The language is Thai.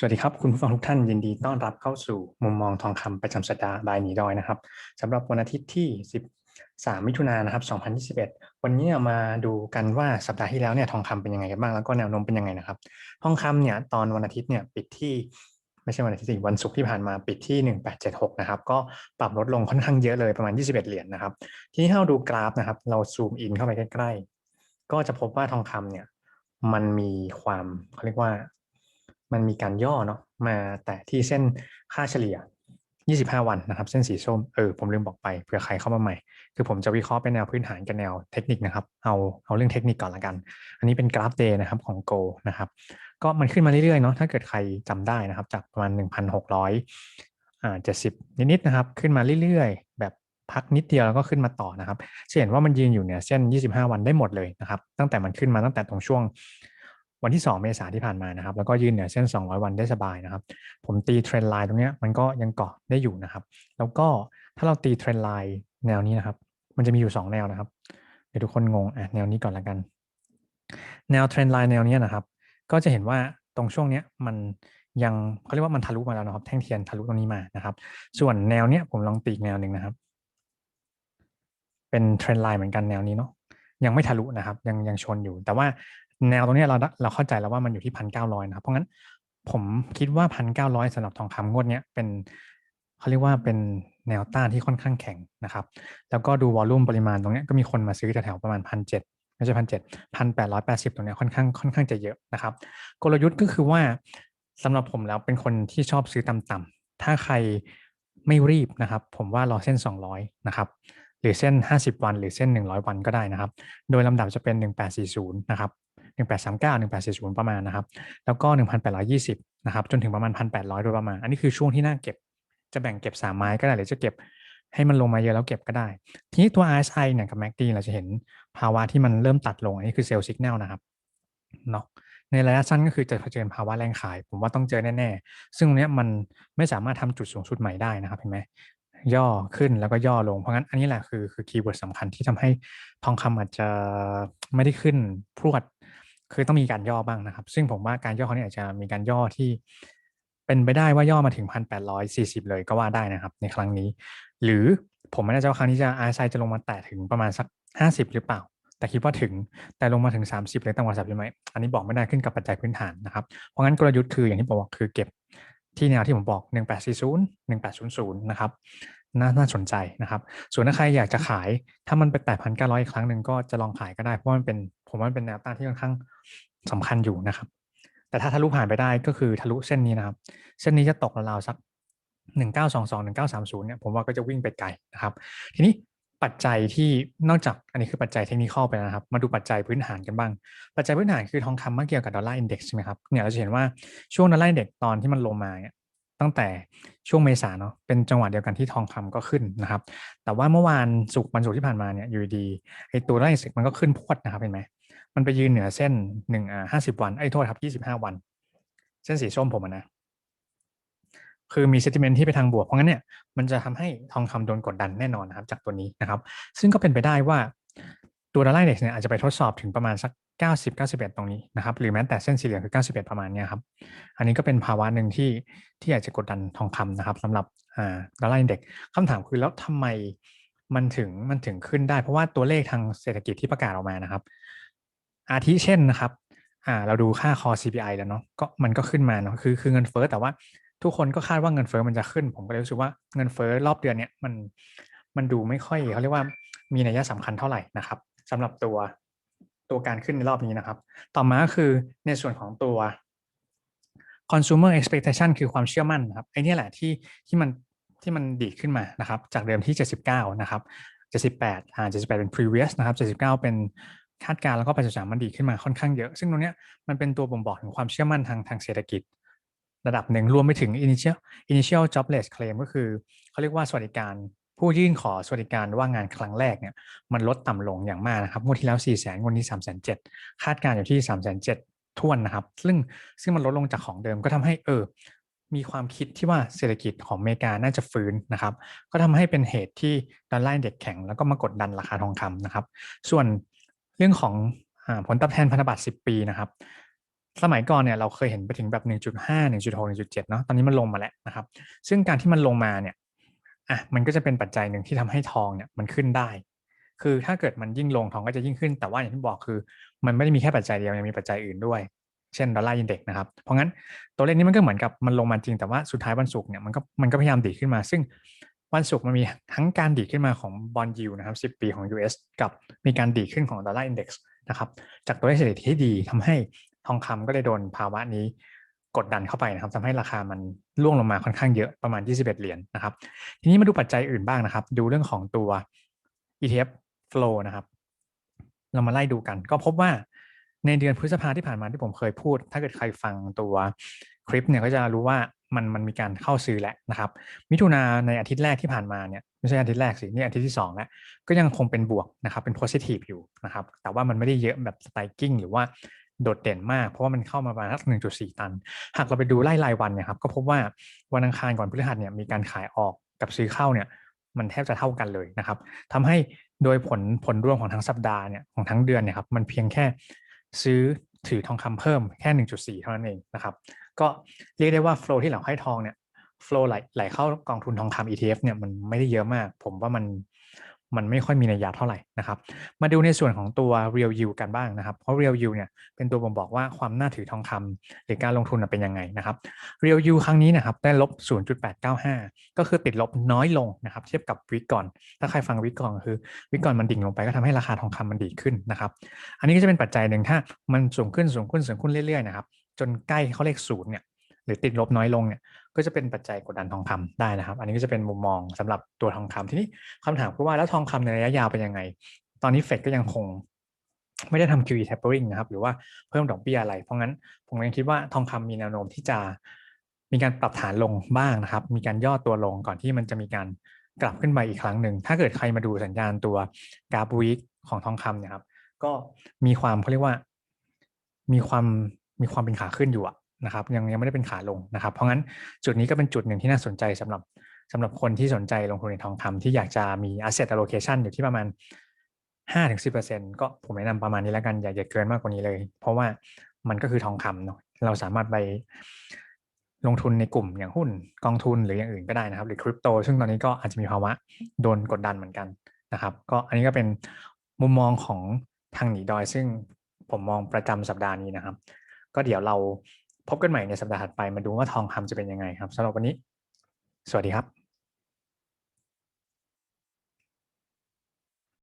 สวัสดีครับ คุณผู้ฟังทุกท่านยินดีต้อนรับเข้าสู่มุมมองทองคำประจำสัปดาห์บายหนีดอยนะครับสำหรับวันอาทิตย์ที่ 13 มิถุนายนนะครับ 2021 วันนี้มาดูกันว่าสัปดาห์ที่แล้วเนี่ยทองคำเป็นยังไงกันบ้างแล้วก็แนวโน้มเป็นยังไงนะครับ ทองคำเนี่ยตอนวันอาทิตย์เนี่ยปิดที่ไม่ใช่วันอาทิตย์สิวันศุกร์ที่ผ่านมาปิดที่ 1876 นะครับ ก็ปรับลดลงค่อนข้างเยอะเลยประมาณ 21 เหรียญนนะครับ ทีนี้ถ้าเราดูกราฟนะครับ เราซูมอินเข้าไปใกล้ ๆ ก็จะพบว่าทองคำเนี่ยมันมีความเขาเรียกว่า มันมีการย่อเนาะมาแต่ที่เส้นค่าเฉลี่ย 25 วันนะครับ เส้นสีส้มเออผมลืมบอกไปเผื่อใครเข้ามาใหม่ คือผมจะวิเคราะห์เป็นแนวพื้นฐานกับแนวเทคนิคนะครับ เอาเอาเรื่องเทคนิคก่อนละกัน อันนี้เป็นกราฟเดย์นะครับของ Go นะครับก็มันขึ้นมาเรื่อยๆเนาะถ้าเกิดใครจำได้นะครับ จากประมาณ 1,600อ่า70 นิดๆนะครับ ขึ้นมาเรื่อยๆ แบบพักนิดเดียวแล้วก็ขึ้นมาต่อนะครับจะเห็นว่ามันยืนอยู่เนี่ยเส้น 25 วันได้หมดเลยนะครับ ตั้งแต่มันขึ้นมาตั้งแต่ตรงช่วง วันที่ 2 เมษาที่ผ่านมานะครับ แล้วก็ยืนเหนือเส้น 200 วันได้สบายนะครับ ผมตีเทรนไลน์ตรงนี้มันก็ยังเกาะได้อยู่นะครับ แล้วก็ถ้าเราตีเทรนไลน์แนวนี้นะครับ มันจะมีอยู่ 2 แนวนะครับ เดี๋ยวทุกคนงงอะแนวนี้ก่อนละกัน แนวเทรนไลน์แนวนี้นะครับ ก็จะเห็นว่าตรงช่วงนี้มันยังเขาเรียกว่ามันทะลุมาแล้วนะครับ แท่งเทียนทะลุตรงนี้มานะครับ ส่วนแนวเนี้ยผมลองตีอีกแนวหนึ่งนะครับ เป็นเทรนไลน์เหมือนกันแนวนี้เนาะยังไม่ทะลุนะครับ ยังยังชนอยู่ แต่ว่า แนวตรงนี้เราเราเข้าใจแล้วว่ามันอยู่ที่พันเก้าร้อยนะครับเพราะงั้นผมคิดว่าพันเก้าร้อยสำหรับทองคำงวดนี้เป็นเขาเรียกว่าเป็นแนวต้านที่ค่อนข้างแข็งนะครับ แล้วก็ดูวอลลุ่มปริมาณตรงนี้ก็มีคนมาซื้อแถวๆประมาณพันเจ็ดไม่ใช่พันเจ็ดพันแปดร้อยแปดสิบตรงนี้ค่อนข้างค่อนข้างจะเยอะนะครับ กลยุทธ์ก็คือว่าสำหรับผมแล้วเป็นคนที่ชอบซื้อต่ำๆถ้าใครไม่รีบนะครับ ผมว่ารอเส้น 200 นะครับ หรือเส้น 50 วัน หรือเส้น 100 วันก็ได้นะครับ โดยลำดับจะเป็น 1840 นะครับ 1839 1840 ประมาณนะครับ แล้วก็ 1820 นะครับ จนถึงประมาณ 1,800 โดยประมาณ อันนี้คือช่วงที่น่าเก็บ จะแบ่งเก็บ 3 ไม้ก็ได้หรือจะเก็บให้มันลงมาเยอะแล้วเก็บก็ได้ ทีนี้ตัว RSI เนี่ยกับ MACD เราจะเห็นภาวะที่มันเริ่มตัดลง อันนี้คือเซลล์สัญญาณนะครับเนาะในระยะสั้นก็คือจะเผชิญภาวะแรงขาย ผมว่าต้องเจอแน่ๆ ซึ่งตรงนี้มันไม่สามารถทำจุดสูงสุดใหม่ได้นะครับเห็นไหมย่อขึ้นแล้วก็ย่อลง เพราะงั้นอันนี้แหละคือคือคีย์เวิร์ดสำคัญที่ทำให้ทองคำอาจจะไม่ได้ขึ้นพรวด คือต้องมีการย่อบ้างนะครับ ซึ่งผมว่าการย่อเขาเนี่ยอาจจะมีการย่อที่เป็นไปได้ว่าย่อมาถึงพันแปดร้อยสี่สิบเลยก็ว่าได้นะครับ ในครั้งนี้ หรือผมไม่แน่ใจว่าครั้งนี้จะอาไซจะลงมาแตะถึงประมาณสักห้าสิบหรือเปล่า แต่คิดว่าถึงแต่ลงมาถึง 30หรือต่ำกว่า30ไหมอันนี้บอกไม่ได้ขึ้นกับปัจจัยพื้นฐานนะครับ เพราะงั้นกลยุทธ์คืออย่างที่บอกคือเก็บที่แนวที่ผมบอก 1840 1800 นะครับน่าน่าสนใจนะครับ ส่วนถ้าใครอยากจะขายถ้ามันไปแตะพันเก้าร้อยอีกครั้งหนึ่งก็จะลองขายก็ได้เพราะมันเป็น ผมว่าเป็นแนวต้านที่ค่อนข้างสำคัญอยู่นะครับ แต่ถ้าทะลุผ่านไปได้ก็คือทะลุเส้นนี้นะครับ เส้นนี้จะตกราวๆสักหนึ่งเก้าสองสองหนึ่งเนี่ยผมว่าก็จะวิ่งไปไกลนะครับ ทีนี้ปัจจัยที่นอกจากอันนี้คือปัจจัยเทคนิคไปนะครับ มาดูปัจจัยพื้นฐานกันบ้าง ปัจจัยพื้นฐานคือทองคำเมื่อเกี่ยวกับดอลลาร์อินเด็กซ์ใช่ไหมครับเนี่ยเราจะเห็นว่าช่วงดอลลาร์อินเด็กซ์ตอนที่มันลงมาเนี่ยตั้งแต่ช่วงเมษาเนาะเป็นจังหวะเดียวกันที่ทองคำก็ขึ้นนะครับ แต่ว่าเมื่อวานสุกวันศุกร์ที่ผ่านมาเนี่ยอยู่ดีไอตัวไล่สิกมันก็ขึ้นพวดนะครับเห็นไหม มันไปยืนเหนือเส้นหนึ่งอ่าห้าสิบวันไอ้โทษครับยี่สิบห้าวัน เส้นสีส้มผมนะ คือมีเซติมนที่ไปทางบวก เพราะงั้นเนี่ยมันจะทำให้ทองคำโดนกดดันแน่นอนนะครับ จากตัวนี้นะครับ ซึ่งก็เป็นไปได้ว่าตัวดอลลาร์เด็กเนี่ยอาจจะไปทดสอบถึงประมาณสัก 90 91 ตรงนี้นะครับ หรือแม้แต่เส้นสีเหลืองคือ 91 ประมาณนี้ครับ อันนี้ก็เป็นภาวะหนึ่งที่ที่อาจจะกดดันทองคำนะครับสำหรับอ่าดอลลาร์อินเด็กคำถามคือแล้วทำไมมันถึงมันถึงขึ้นได้ เพราะว่าตัวเลขทางเศรษฐกิจที่ประกาศออกมานะครับ อาทิเช่นนะครับอ่าเราดูค่าคอ CPI แล้วเนาะก็มันก็ขึ้นมาเนาะคือคือเงินเฟ้อแต่ว่าทุกคนก็คาดว่าเงินเฟ้อมันจะขึ้น ผมก็เลยรู้สึกว่าเงินเฟ้อรอบเดือนเนี้ยมันมันดูไม่ค่อยเขาเรียกว่ามีนัยสำคัญเท่าไหร่นะครับสำหรับตัวตัวการขึ้นในรอบนี้นะครับ ต่อมาก็คือในส่วนของตัว consumer expectation คือความเชื่อมั่นนะครับไอ้นี่แหละที่ที่มันที่มันดีขึ้นมานะครับ จากเดิมที่ 79 นะครับ 78อ่า78 เป็น previous นะครับ 79 เป็น คาดการ์แล้วก็83มันดีขึ้นมาค่อนข้างเยอะ ซึ่งตรงนี้มันเป็นตัวบ่งบอกถึงความเชื่อมั่นทางทางเศรษฐกิจ ระดับหนึ่งรวมไปถึง initial initial jobless claim ก็คือเขาเรียกว่าสวัสดิการผู้ยื่นขอสวัสดิการว่างงานครั้งแรกเนี่ยมันลดต่ำลงอย่างมากนะครับงวดที่แล้ว4ี่แสนงวดนี้3ามแสนเจ็ดคาดการอยู่ที่3ามแสนเจ็ดท่วนนะครับ ซึ่งซึ่งมันลดลงจากของเดิมก็ทำให้เออมีความคิดที่ว่าเศรษฐกิจของอเมริกาน่าจะฟื้นนะครับ ก็ทำให้เป็นเหตุที่ดอลลาร์เด็กแข็งแล้วก็มากดดันราคาทองคำนะครับ ส่วน เรื่องของผลตอบแทนพันธบัตร10 ปีนะครับสมัยก่อนเนี่ยเราเคยเห็นไปถึงแบบ 1.5 1.6 1.7 เนาะตอนนี้มันลงมาแล้วนะครับ ซึ่งการที่มันลงมาเนี่ยอะมันก็จะเป็นปัจจัยหนึ่งที่ทำให้ทองเนี่ยมันขึ้นได้ คือถ้าเกิดมันยิ่งลงทองก็จะยิ่งขึ้น แต่ว่าอย่างที่บอกคือ มันไม่ได้มีแค่ปัจจัยเดียวยังมีปัจจัยอื่นด้วย เช่นดอลลาร์อินเด็กนะครับ เพราะงั้นตัวเลขนี้มันก็เหมือนกับมันลงมาจริงแต่ว่าสุดท้ายวันศุกร์เนี่ยมันก็มันก็พยายามดีขึ้นมา ซึ่ง วันศุกร์มันมีทั้งการดีขึ้นมาของบอลยูนะครับ 10 ปีของ US กับมีการดีขึ้นของดอลลาร์อินเด็กซ์นะครับจากตัวเลขเศรษฐกิจที่ดีทำให้ทองคำก็เลยโดนภาวะนี้กดดันเข้าไปนะครับทำให้ราคามันร่วงลงมาค่อนข้างเยอะประมาณ 21 เหรียญนะครับ ทีนี้มาดูปัจจัยอื่นบ้างนะครับ ดูเรื่องของตัว ETF flow นะครับ เรามาไล่ดูกัน ก็พบว่าในเดือนพฤษภาที่ผ่านมาที่ผมเคยพูด ถ้าเกิดใครฟังตัวคลิปเนี่ยก็จะรู้ว่า มันมันมีการเข้าซื้อแล้วนะครับมิถุนาในอาทิตย์แรกที่ผ่านมาเนี่ยไม่ใช่อาทิตย์แรกสินี่อาทิตย์ที่2แล้วก็ยังคงเป็นบวกนะครับเป็น positive อยู่นะครับแต่ว่ามันไม่ได้เยอะแบบ spiking หรือว่าโดดเด่นมาก เพราะว่ามันเข้ามาประมาณสัก1.4 ตัน หากเราไปดูไล่รายวันเนี่ยครับก็พบว่าวันอังคารก่อนพฤหัสเนี่ยมีการขายออกกับซื้อเข้าเนี่ยมันแทบจะเท่ากันเลยนะครับทำให้โดยผลผลรวมของทั้งสัปดาห์เนี่ยของทั้งเดือนเนี่ยครับมันเพียงแค่ซื้อถือทองคำเพิ่มแค่ 1.4 เท่านั้นเองนะครับ ก็เรียกได้ว่าโฟลที่เหล่าให้ทองเนี่ยโฟลไหลไหลเข้ากองทุนทองคำ ETF เนี่ยมันไม่ได้เยอะมาก ผมว่ามันมันไม่ค่อยมีนัยยะเท่าไหร่นะครับ มาดูในส่วนของตัว real yield กันบ้างนะครับ เพราะ real yield เนี่ยเป็นตัวบ่งบอกว่าความน่าถือทองคำหรือการลงทุนเป็นยังไงนะครับ real yield ครั้งนี้นะครับได้ลบ 0.895 ก็คือติดลบน้อยลงนะครับ เทียบกับวิกก่อน ถ้าใครฟังวิกก่อนคือวิกก่อนมันดิ่งลงไปก็ทำให้ราคาทองคำมันดีขึ้นนะครับ อันนี้ก็จะเป็นปัจจัยหนึ่งถ้ามันสูงขึ้นสูงขึ้นสูงขึ้นเรื่อยๆนะครับ จนใกล้เขาเลขศูนย์เนี่ยหรือติดลบน้อยลงเนี่ยก็จะเป็นปัจจัยกดดันทองคำได้นะครับ อันนี้ก็จะเป็นมุมมองสำหรับตัวทองคำทีนี้คำถามคือว่าแล้วทองคำในระยะยาวเป็นยังไง ตอนนี้เฟดก็ยังคงไม่ได้ทำ QE tapering นะครับ หรือว่าเพิ่มดอกเบี้ยอะไร เพราะงั้นผมยังคิดว่าทองคำมีแนวโน้มที่จะมีการปรับฐานลงบ้างนะครับ มีการย่อตัวลงก่อนที่มันจะมีการกลับขึ้นไปอีกครั้งหนึ่ง ถ้าเกิดใครมาดูสัญญาณตัวกราฟวีคของทองคำเนี่ยครับ ก็มีความเขาเรียกว่า มีความ มีความเป็นขาขึ้นอยู่นะครับ ยังยังไม่ได้เป็นขาลงนะครับ เพราะงั้นจุดนี้ก็เป็นจุดหนึ่งที่น่าสนใจสำหรับสำหรับคนที่สนใจลงทุนในทองคำที่อยากจะมี asset allocation อยู่ที่ประมาณ5-10%ก็ผมแนะนำประมาณนี้แล้วกันอย่าอย่าเกินมากกว่านี้เลย เพราะว่ามันก็คือทองคำเนาะเราสามารถไปลงทุนในกลุ่มอย่างหุ้นกองทุนหรืออย่างอื่นก็ได้นะครับ หรือคริปโต ซึ่งตอนนี้ก็อาจจะมีภาวะโดนกดดันเหมือนกันนะครับ ก็อันนี้ก็เป็นมุมมองของทางหนีดอยซึ่งผมมองประจำสัปดาห์นี้นะครับ ก็เดี๋ยวเราพบกันใหม่ในสัปดาห์ถัดไปมาดูว่าทองคำจะเป็นยังไงครับสำหรับวันนี้ สวัสดีครับ